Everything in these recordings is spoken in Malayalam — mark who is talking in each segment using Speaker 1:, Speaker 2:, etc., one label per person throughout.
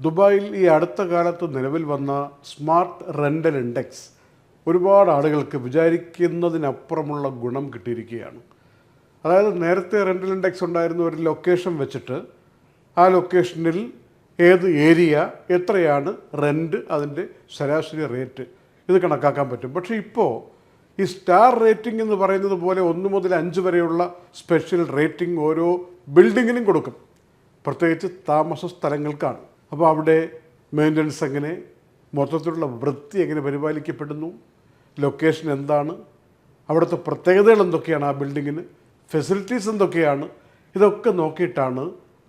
Speaker 1: ദുബായിൽ ഈ അടുത്ത കാലത്ത് നിലവിൽ വന്ന സ്മാർട്ട് റെന്റൽ ഇൻഡെക്സ് ഒരുപാട് ആളുകൾക്ക് വിചാരിക്കുന്നതിനപ്പുറമുള്ള ഗുണം കിട്ടിയിരിക്കുകയാണ്. അതായത് നേരത്തെ റെന്റൽ ഇൻഡെക്സ് ഉണ്ടായിരുന്ന ഒരു ലൊക്കേഷൻ വെച്ചിട്ട് ആ ലൊക്കേഷനിൽ ഏത് ഏരിയ എത്രയാണ് റെന്റ് അതിന്റെ ശരാശരി റേറ്റ് ഇത് കണക്കാക്കാൻ പറ്റും. പക്ഷേ ഇപ്പോൾ ഈ സ്റ്റാർ റേറ്റിംഗ് എന്ന് പറയുന്നത് പോലെ ഒന്ന് മുതൽ അഞ്ച് വരെയുള്ള സ്പെഷ്യൽ റേറ്റിംഗ് ഓരോ ബിൽഡിങ്ങിനും കൊടുക്കും. പ്രത്യേകിച്ച് താമസ സ്ഥലങ്ങൾക്കാണ്. അപ്പോൾ അവിടെ മെയിന്റനൻസ് എങ്ങനെ മൊത്തത്തിലുള്ള വൃത്തി എങ്ങനെ പരിപാലിക്കപ്പെടുന്നു ലൊക്കേഷൻ എന്താണ് അവിടുത്തെ പ്രത്യേകതകൾ എന്തൊക്കെയാണ് ആ ബിൽഡിങ്ങിന് ഫെസിലിറ്റീസ് എന്തൊക്കെയാണ് ഇതൊക്കെ നോക്കിയിട്ടാണ്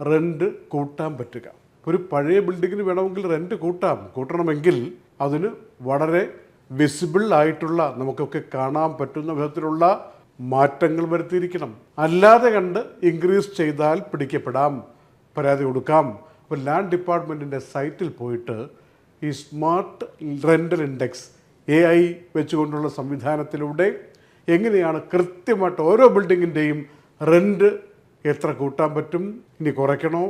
Speaker 1: റെന്റ് കൂട്ടാൻ പറ്റുക. ഒരു പഴയ ബിൽഡിങ്ങിന് വേണമെങ്കിൽ റെന്റ് കൂട്ടാം കൂട്ടണമെങ്കിൽ അതിന് വളരെ വിസിബിൾ ആയിട്ടുള്ള നമുക്കൊക്കെ കാണാൻ പറ്റുന്ന വിധത്തിലുള്ള മാറ്റങ്ങൾ വരുത്തിയിരിക്കണം. അല്ലാതെ കണ്ട് ഇൻക്രീസ് ചെയ്താൽ പിടിക്കപ്പെടാം പരാതി കൊടുക്കാം. അപ്പോൾ ലാൻഡ് ഡിപ്പാർട്ട്മെന്റിന്റെ സൈറ്റിൽ പോയിട്ട് ഈ smart rental index A I വെച്ചുകൊണ്ടുള്ള സംവിധാനത്തിലൂടെ എങ്ങനെയാണ് കൃത്യമായിട്ട് ഓരോ ബിൽഡിങ്ങിന്റെയും റെന്റ് എത്ര കൂട്ടാൻ പറ്റും ഇനി കുറയ്ക്കണോ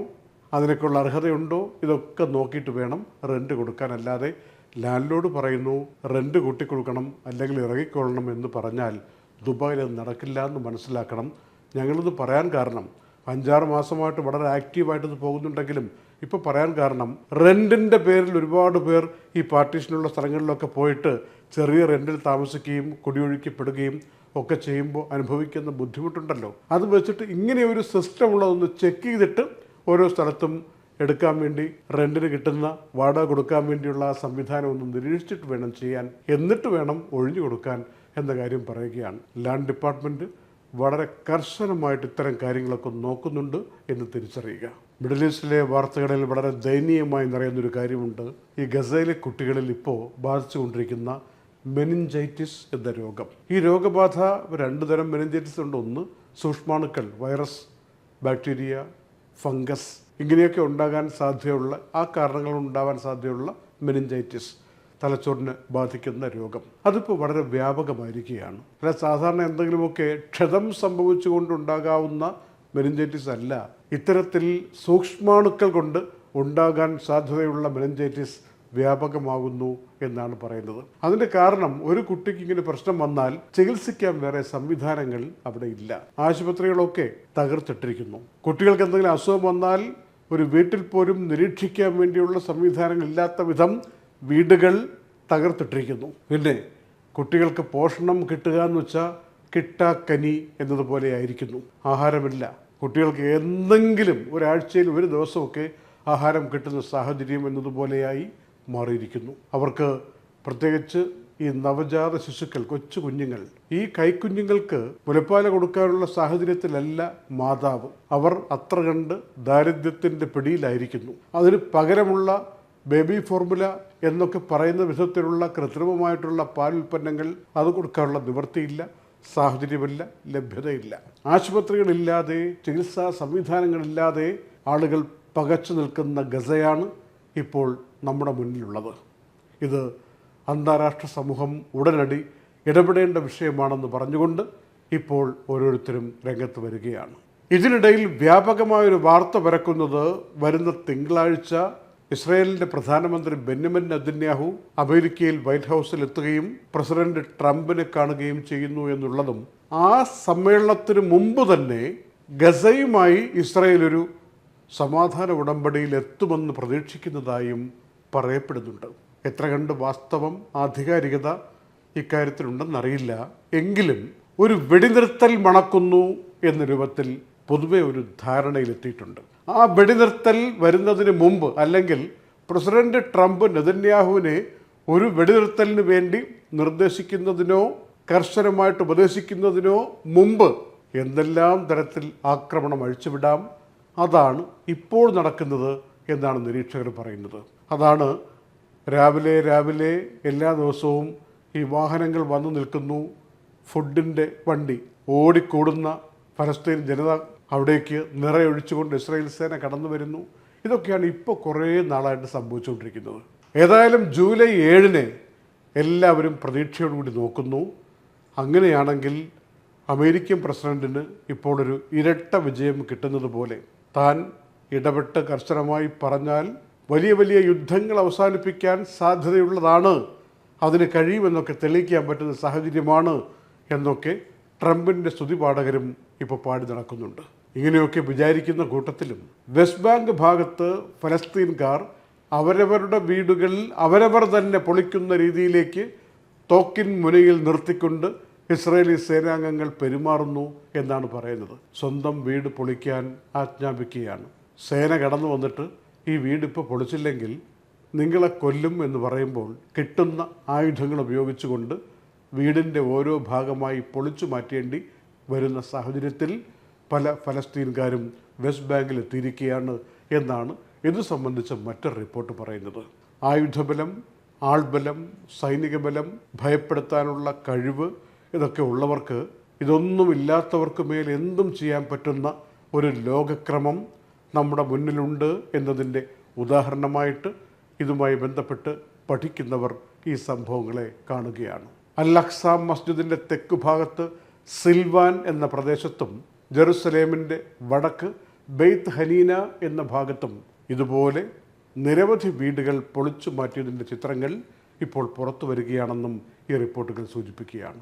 Speaker 1: അതിനൊക്കെയുള്ള അർഹതയുണ്ടോ ഇതൊക്കെ നോക്കിയിട്ട് വേണം റെന്റ് കൊടുക്കാൻ അല്ലാതെ ലാൻഡ് പറയുന്നു റെന്റ് കൂട്ടിക്കൊടുക്കണം അല്ലെങ്കിൽ ഇറങ്ങിക്കൊള്ളണം എന്ന് പറഞ്ഞാൽ ദുബായിൽ അത് നടക്കില്ല എന്ന് മനസ്സിലാക്കണം. ഞങ്ങളിത് പറയാൻ കാരണം അഞ്ചാറ് മാസമായിട്ട് വളരെ ആക്റ്റീവായിട്ട് ഇത് പോകുന്നുണ്ടെങ്കിലും ഇപ്പോൾ പറയാൻ കാരണം റെന്റിന്റെ പേരിൽ ഒരുപാട് പേർ ഈ പാർട്ടീഷനുള്ള സ്ഥലങ്ങളിലൊക്കെ പോയിട്ട് ചെറിയ റെന്റിൽ താമസിക്കുകയും കുടിയൊഴിക്കപ്പെടുകയും ഒക്കെ ചെയ്യുമ്പോൾ അനുഭവിക്കുന്ന ബുദ്ധിമുട്ടുണ്ടല്ലോ. അത് വെച്ചിട്ട് ഇങ്ങനെ ഒരു സിസ്റ്റം ഉള്ളതൊന്ന് ചെക്ക് ചെയ്തിട്ട് ഓരോ സ്ഥലത്തും എടുക്കാൻ വേണ്ടി റെന്റിന് കിട്ടുന്ന വാടക കൊടുക്കാൻ വേണ്ടിയുള്ള ആ സംവിധാനം ഒന്ന് നിരീക്ഷിച്ചിട്ട് വേണം ചെയ്യാൻ. എന്നിട്ട് വേണം ഒഴിഞ്ഞു കൊടുക്കാൻ എന്ന കാര്യം പറയുകയാണ്. ലാൻഡ് ഡിപ്പാർട്ട്മെന്റ് വളരെ കർശനമായിട്ട് ഇത്തരം കാര്യങ്ങളൊക്കെ നോക്കുന്നുണ്ട് എന്ന് തിരിച്ചറിയുക. മിഡിൽ ഈസ്റ്റിലെ വാർത്തകളിൽ വളരെ ദയനീയമായി നിറയുന്നൊരു കാര്യമുണ്ട്. ഈ ഗസയിലെ കുട്ടികളിൽ ഇപ്പോൾ ബാധിച്ചുകൊണ്ടിരിക്കുന്ന മെനിഞ്ചൈറ്റിസ് എന്ന രോഗം. ഈ രോഗബാധ രണ്ട് തരം മെനിഞ്ചൈറ്റിസ് ഉണ്ട്. ഒന്ന് സൂക്ഷ്മാണുക്കൾ വൈറസ് ബാക്ടീരിയ ഫംഗസ്. ഇങ്ങനെയൊക്കെ ഉണ്ടാകാൻ സാധ്യതയുള്ള ആ കാരണങ്ങൾ ഉണ്ടാവാൻ സാധ്യതയുള്ള മെനിഞ്ചൈറ്റിസ്. തലച്ചോറിനെ ബാധിക്കുന്ന രോഗം. അതിപ്പോൾ വളരെ വ്യാപകമായിരിക്കുകയാണ്. അല്ല സാധാരണ എന്തെങ്കിലുമൊക്കെ ക്ഷതം സംഭവിച്ചുകൊണ്ടുണ്ടാകാവുന്ന മെനിഞ്ചൈറ്റിസ് അല്ല. ഇത്തരത്തിൽ സൂക്ഷ്മാണുക്കൾ കൊണ്ട് ഉണ്ടാകാൻ സാധ്യതയുള്ള മെനിഞ്ചൈറ്റിസ് വ്യാപകമാകുന്നു എന്നാണ് പറയുന്നത്. അതിന്റെ കാരണം ഒരു കുട്ടിക്ക് ഇങ്ങനെ പ്രശ്നം വന്നാൽ ചികിത്സിക്കാൻ വേറെ സംവിധാനങ്ങൾ അവിടെ ഇല്ല. ആശുപത്രികളൊക്കെ തകർത്തിട്ടിരിക്കുന്നു. കുട്ടികൾക്ക് എന്തെങ്കിലും അസുഖം വന്നാൽ ഒരു വീട്ടിൽ പോലും നിരീക്ഷിക്കാൻ വേണ്ടിയുള്ള സംവിധാനങ്ങൾ ഇല്ലാത്ത വിധം വീടുകൾ തകർത്തിട്ടിരിക്കുന്നു. പിന്നെ കുട്ടികൾക്ക് പോഷണം കിട്ടുക എന്ന് വെച്ചാൽ കിട്ടാക്കനി എന്നതുപോലെ ആയിരിക്കുന്നു. ആഹാരമില്ല. കുട്ടികൾക്ക് എന്തെങ്കിലും ഒരാഴ്ചയിൽ ഒരു ദിവസമൊക്കെ ആഹാരം കിട്ടുന്ന സാഹചര്യം എന്നതുപോലെയായി മാറിയിരിക്കുന്നു. അവർക്ക് പ്രത്യേകിച്ച് ഈ നവജാത ശിശുക്കൾ കൊച്ചു കുഞ്ഞുങ്ങൾ ഈ കൈക്കുഞ്ഞുങ്ങൾക്ക് മുലപ്പാല കൊടുക്കാനുള്ള സാഹചര്യത്തിലല്ല മാതാവ്. അവർ അത്ര കണ്ട് ദാരിദ്ര്യത്തിന്റെ പിടിയിലായിരിക്കുന്നു. അതിന് പകരമുള്ള ബേബി ഫോർമുല എന്നൊക്കെ പറയുന്ന വിധത്തിലുള്ള കൃത്രിമമായിട്ടുള്ള പാൽ ഉൽപ്പന്നങ്ങൾ അത് കൊടുക്കാനുള്ള നിവൃത്തിയില്ല സാഹചര്യമില്ല ലഭ്യതയില്ല. ആശുപത്രികളില്ലാതെ ചികിത്സാ സംവിധാനങ്ങളില്ലാതെ ആളുകൾ പകച്ചു നിൽക്കുന്ന ഗസയാണ് ഇപ്പോൾ നമ്മുടെ മുന്നിലുള്ളത്. ഇത് അന്താരാഷ്ട്ര സമൂഹം ഉടനടി ഇടപെടേണ്ട വിഷയമാണെന്ന് പറഞ്ഞുകൊണ്ട് ഇപ്പോൾ ഓരോരുത്തരും രംഗത്ത് വരികയാണ്. ഇതിനിടയിൽ വ്യാപകമായൊരു വാർത്ത പരക്കുന്നത് വരുന്ന തിങ്കളാഴ്ച ഇസ്രായേലിന്റെ പ്രധാനമന്ത്രി ബെന്യമിൻ നദന്യാഹു അമേരിക്കയിൽ വൈറ്റ് ഹൗസിൽ എത്തുകയും പ്രസിഡന്റ് ട്രംപിനെ കാണുകയും ചെയ്യുന്നു എന്നുള്ളതും ആ സമ്മേളനത്തിന് മുമ്പ് തന്നെ ഗസയുമായി ഇസ്രായേൽ ഒരു സമാധാന ഉടമ്പടിയിൽ എത്തുമെന്ന് പ്രതീക്ഷിക്കുന്നതായും പറയപ്പെടുന്നുണ്ട്. എത്ര കണ്ട് വാസ്തവം ആധികാരികത ഇക്കാര്യത്തിലുണ്ടെന്നറിയില്ല. എങ്കിലും ഒരു വെടിനിർത്തൽ മണക്കുന്നു എന്ന രൂപത്തിൽ പൊതുവെ ഒരു ധാരണയിലെത്തിയിട്ടുണ്ട്. ആ വെടിനിർത്തൽ വരുന്നതിന് മുമ്പ് അല്ലെങ്കിൽ പ്രസിഡന്റ് ട്രംപ് നെതന്യാഹുവിനെ ഒരു വെടിനിർത്തലിന് വേണ്ടി നിർദ്ദേശിക്കുന്നതിനോ കർശനമായിട്ട് ഉപദേശിക്കുന്നതിനോ മുമ്പ് എന്തെല്ലാം തരത്തിൽ ആക്രമണം അഴിച്ചുവിടാം അതാണ് ഇപ്പോൾ നടക്കുന്നത് എന്നാണ് നിരീക്ഷകർ പറയുന്നത്. അതാണ് രാവിലെ രാവിലെ എല്ലാ ദിവസവും ഈ വാഹനങ്ങൾ വന്നു നിൽക്കുന്നു ഫുഡിന്റെ വണ്ടി ഓടിക്കൂടുന്ന ഫലസ്തീൻ ജനത അവിടേക്ക് നിറയൊഴിച്ചുകൊണ്ട് ഇസ്രായേൽ സേന കടന്നു വരുന്നു. ഇതൊക്കെയാണ് ഇപ്പോൾ കുറേ നാളായിട്ട് സംഭവിച്ചുകൊണ്ടിരിക്കുന്നത്. ഏതായാലും ജൂലൈ ഏഴിന് എല്ലാവരും പ്രതീക്ഷയോടുകൂടി നോക്കുന്നു. അങ്ങനെയാണെങ്കിൽ അമേരിക്കൻ പ്രസിഡന്റിന് ഇപ്പോൾ ഒരു ഇരട്ട വിജയം കിട്ടുന്നത് പോലെ താൻ ഇടപെട്ട് കർശനമായി പറഞ്ഞാൽ വലിയ വലിയ യുദ്ധങ്ങൾ അവസാനിപ്പിക്കാൻ സാധ്യതയുള്ളതാണ്. അതിന് കഴിയുമെന്നൊക്കെ തെളിയിക്കാൻ പറ്റുന്ന സാഹചര്യമാണ് എന്നൊക്കെ ട്രംപിന്റെ സ്തുതിപാഠകരും ഇപ്പോൾ പാടി നടക്കുന്നുണ്ട്. ഇങ്ങനെയൊക്കെ വിചാരിക്കുന്ന കൂട്ടത്തിലും വെസ്റ്റ് ബാങ്ക് ഭാഗത്ത് ഫലസ്തീൻകാർ അവരവരുടെ വീടുകളിൽ അവരവർ തന്നെ പൊളിക്കുന്ന രീതിയിലേക്ക് തോക്കിൻ മുനയിൽ നിർത്തിക്കൊണ്ട് ഇസ്രയേലി സേനാംഗങ്ങൾ പെരുമാറുന്നു എന്നാണ് പറയുന്നത്. സ്വന്തം വീട് പൊളിക്കാൻ ആജ്ഞാപിക്കുകയാണ്. സേന കടന്നു വന്നിട്ട് ഈ വീടിപ്പോൾ പൊളിച്ചില്ലെങ്കിൽ നിങ്ങളെ കൊല്ലും എന്ന് പറയുമ്പോൾ കിട്ടുന്ന ആയുധങ്ങൾ ഉപയോഗിച്ചുകൊണ്ട് വീടിന്റെ ഓരോ ഭാഗമായി പൊളിച്ചു മാറ്റേണ്ടി വരുന്ന സാഹചര്യത്തിൽ പല ഫലസ്തീൻകാരും വെസ്റ്റ് ബാങ്കിൽ എത്തിയിരിക്കുകയാണ് എന്നാണ് ഇത് സംബന്ധിച്ച മറ്റൊരു റിപ്പോർട്ട് പറയുന്നത്. ആയുധബലം ആൾബലം സൈനിക ബലം ഭയപ്പെടുത്താനുള്ള കഴിവ് ഇതൊക്കെ ഉള്ളവർക്ക് ഇതൊന്നും ഇല്ലാത്തവർക്ക് മേൽ എന്തും ചെയ്യാൻ പറ്റുന്ന ഒരു ലോകക്രമം നമ്മുടെ മുന്നിലുണ്ട് എന്നതിന്റെ ഉദാഹരണമായിട്ട് ഇതുമായി ബന്ധപ്പെട്ട് പഠിക്കുന്നവർ ഈ സംഭവങ്ങളെ കാണുകയാണ്. അൽ അക്സാം മസ്ജിദിന്റെ തെക്ക് ഭാഗത്ത് സിൽവാൻ എന്ന പ്രദേശത്തും ജെറുസലേമിന്റെ വടക്ക് ബെയ്ത്ത് ഹനീന എന്ന ഭാഗത്തും ഇതുപോലെ നിരവധി വീടുകൾ പൊളിച്ചു മാറ്റിയതിന്റെ ചിത്രങ്ങൾ ഇപ്പോൾ പുറത്തു വരികയാണെന്നും ഈ റിപ്പോർട്ടുകൾ സൂചിപ്പിക്കുകയാണ്.